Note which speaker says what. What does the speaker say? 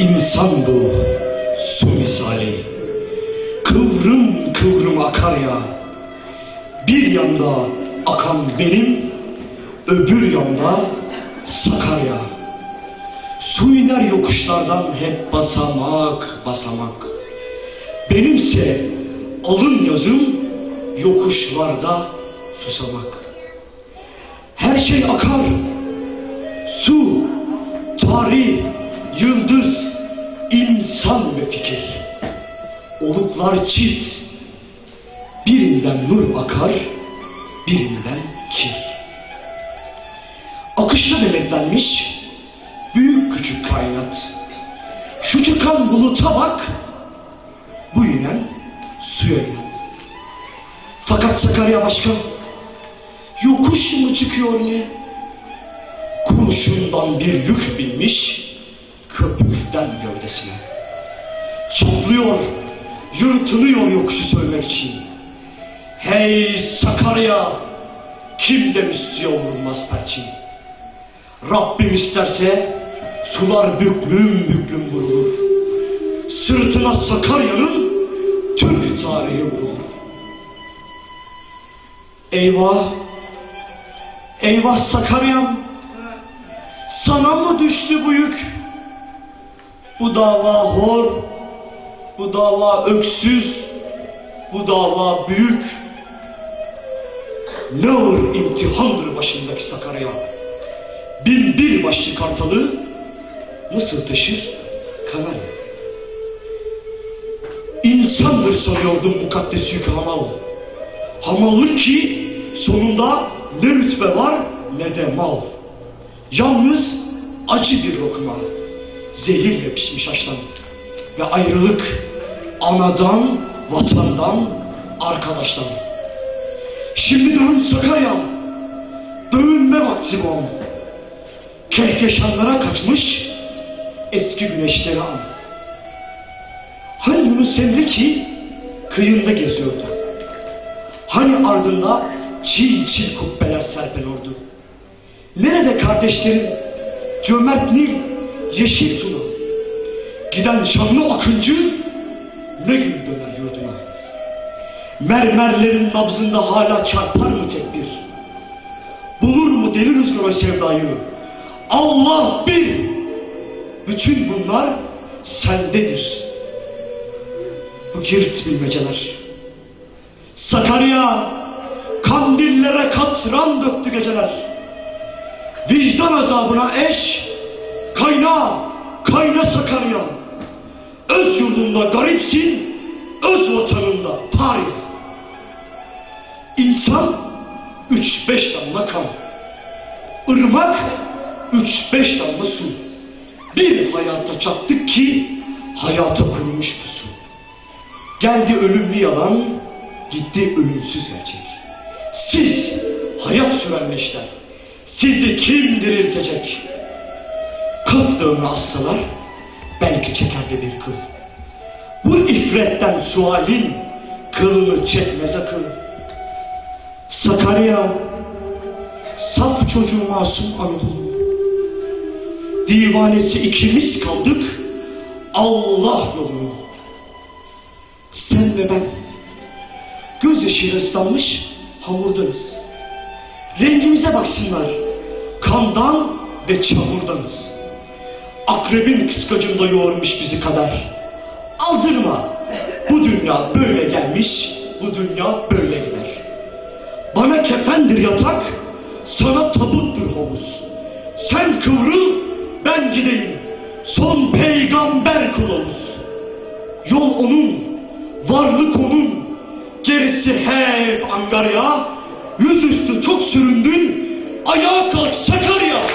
Speaker 1: İnsan bu su misali. Kıvrım kıvrım akar ya. Bir yanda akan benim Öbür yanda Sakarya Su iner yokuşlardan hep basamak basamak. Benimse alın yazım yokuşlarda susamak. Her şey akar. Su, tarih, yıldız, insan ve fikir. Oluklar çift. Birinden nur akar, birinden kir. Akışla denetlenmiş büyük küçük kainat. Şu çıkan buluta bak, bu inen suya inat. Fakat Sakarya başka, yokuş mu çıkıyor ne? kurşundan bir yük binmiş köpükten gövdesine. Çatlıyor, yırtılıyor yokuşu söylemek için. Hey Sakarya, kim demişti vurulmaz perçin. Rabbim isterse sular büklüm büklüm vurulur. Sırtına Sakarya'nın Türk tarihi vurulur. Eyvah, eyvah Sakarya'm, sana mı düştü bu yük? Bu dava hor, bu dava öksüz, bu dava büyük. Ne ağır imtihandır başındaki Sakarya. Bin bir başlı kartalı nasıl taşır Kanarya? İnsandır sanıyordum mukaddes yük hamal. Hamallık ki sonunda ne rütbe var ne de mal. Yalnız acı bir lokma, zehirle pişmiş haşlan ve ayrılık anadan, vatandan, arkadaştan. Şimdi dön Sakarya'm, dövünme vakti bu an. Kehkeşanlara kaçmış eski güneşleri an. Hani Yunus Emre ki kıyında geziyordu. Hani ardında çil çil kubbeler serpiliyordu. Nerede kardeşlerin cömert Nil, yeşil Tuna? Giden şanlı akıncı ne gün döner yurduna? Mermerlerin nabzında hala çarpar mı tekbir? Bulur mu deli rüzgar o sevdayı? Allah bir! Bütün bunlar sendedir. Bu girit bilmeceler. Sakarya, kandillere katran döktü geceler vicdan azabına eş, kayna, kayna Sakarya. Öz yurdunda garipsin, öz vatanında pari. İnsan üç beş damla kan. Irmak üç beş damla su. Bir hayata çattık ki hayata kurumuş bu su. Geldi ölümlü yalan, gitti ölümsüz gerçek. Siz hayat süren leşler, sizi kim diriltecek? Kaf dağını assalar belki çekerdi bir kıl. Bu ifretten sualin kılını çekmez akıl. Sakarya, saf çocuğu masum Anadolu. Divanesi ikimiz kaldık Allah yolunu. Sen ve ben gözyaşıyla ıslanmış hamurdanız. Rengimize baksınlar. Kandan ve çamurdanız. Akrebin kıskacında yoğurmuş bizi kader. Aldırma. Bu dünya böyle gelmiş, bu dünya böyle gider. Bana kefendir yatak, sana tabuttur havuz. Sen kıvrıl, ben gideyim. Son peygamber kulumuz. Yol onun, varlık onun, gerisi hep Angarya. Yüzüstü çok süründün, ayağa kalk Sakarya.